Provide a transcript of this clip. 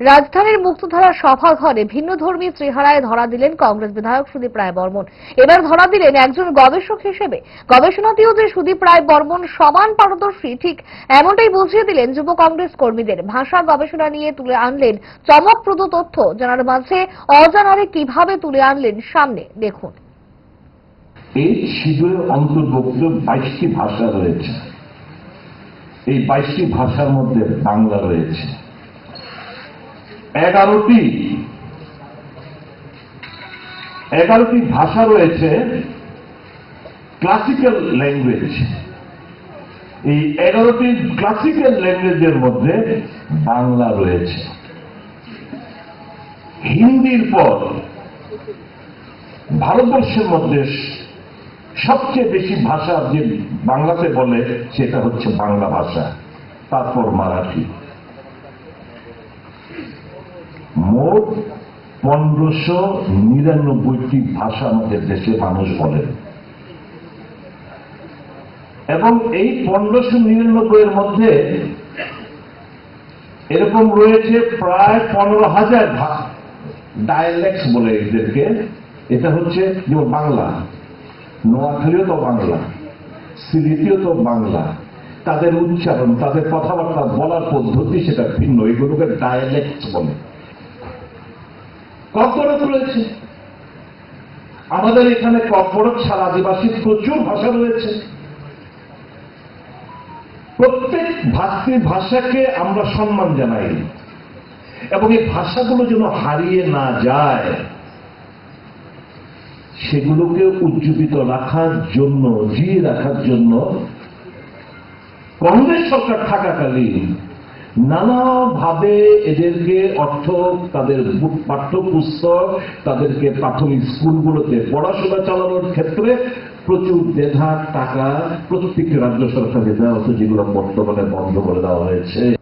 রাজধানীর মুক্তধারা সভাঘরে ভিন্ন ধর্মী ত্রিহারায় ধরা দিলেন কংগ্রেস বিধায়ক সুদীপ রায় বর্মন। এবার ধরা দিলেন একজন গবেষক হিসেবে। গবেষণাতেও যে সুদীপ রায় বর্মন সমান পারদর্শী, ঠিক এমনটাই বুঝিয়ে দিলেন যুব কংগ্রেস কর্মীদের। ভাষা গবেষণা নিয়ে তুলে আনলেন চমকপ্রদ তথ্য, জানার মাঝে অজানারে কীভাবে তুলে আনলেন সামনে, দেখুন। এই শিবিরের অন্তর্ভুক্ত বাইশটি ভাষা রয়েছে। এই বাইশটি ভাষার মধ্যে বাংলা রয়েছে। এগারোটি। এগারোটি ভাষা রয়েছে ক্লাসিক্যাল ল্যাঙ্গুয়েজ এই এগারোটি ক্লাসিক্যাল ল্যাঙ্গুয়েজের মধ্যে বাংলা রয়েছে। হিন্দির পর ভারতবর্ষের মধ্যে সবচেয়ে বেশি ভাষা যে বাংলাতে বলে, সেটা হচ্ছে বাংলা ভাষা, তারপর মারাঠি। মোট পনেরোশো নিরানব্বইটি ভাষা আমাদের দেশে মানুষ বলেন এবং এই পনেরোশো নিরানব্বইয়ের মধ্যে এরকম রয়েছে প্রায় পনেরো হাজার ডায়ালেক্টস বলে এদেরকে। এটা হচ্ছে যেমন বাংলা। নোয়াখালীও তো বাংলা। সিলেটিও তো বাংলা। তাদের উচ্চারণ, তাদের কথাবার্তা বলার পদ্ধতি সেটা ভিন্ন। এগুলোকে ডায়ালেক্ট বলে। কর্পোরেট রয়েছে। আমাদের এখানে কর্পোরেট ছাড়া আদিবাসী প্রচুর ভাষা রয়েছে। প্রত্যেক ভাষাকে আমরা সম্মান জানাই। এবং এই ভাষাগুলো যেন হারিয়ে না যায়, সেগুলোকে উজ্জীবিত রাখার জন্য, জিয়ে রাখার জন্য কংগ্রেস সরকার থাকাকালীন নানাভাবে এদেরকে অর্থ, তাদের পাঠ্যপুস্তক, তাদেরকে প্রাথমিক স্কুলগুলোতে পড়াশোনা চালানোর ক্ষেত্রে প্রচুর বেধা টাকা প্রত্যেকটি রাজ্য সরকারকে দেওয়া হচ্ছে যেগুলো বর্তমানে বন্ধ করে দেওয়া হয়েছে।